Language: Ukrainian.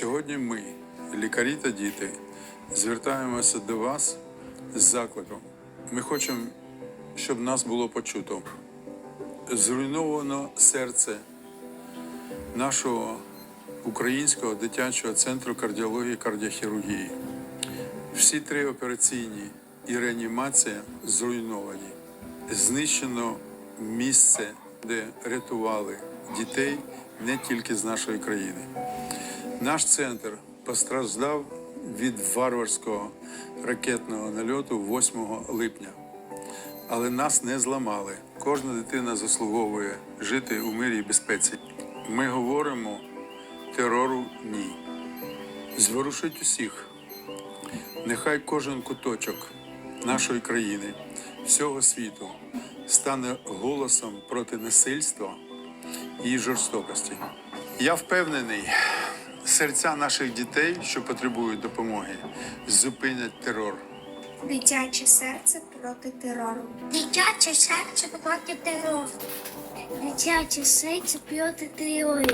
Сьогодні ми, лікарі та діти, звертаємося до вас з закликом. Ми хочемо, щоб нас було почуто. Зруйновано серце нашого українського дитячого центру кардіології і кардіохірургії. Всі три операційні і реанімація зруйновані. Знищено місце, де рятували дітей не тільки з нашої країни. Наш центр постраждав від варварського ракетного нальоту 8 липня. Але нас не зламали. Кожна дитина заслуговує жити у мирі і безпеці. Ми говоримо терору ні. Зворушить усіх. Нехай кожен куточок нашої країни, всього світу стане голосом проти насильства і жорстокості. Я впевнений, серця наших дітей, що потребують допомоги, зупинять терор. Дитяче серце проти терору. Дитяче серце проти терору. Дитяче серце проти терору.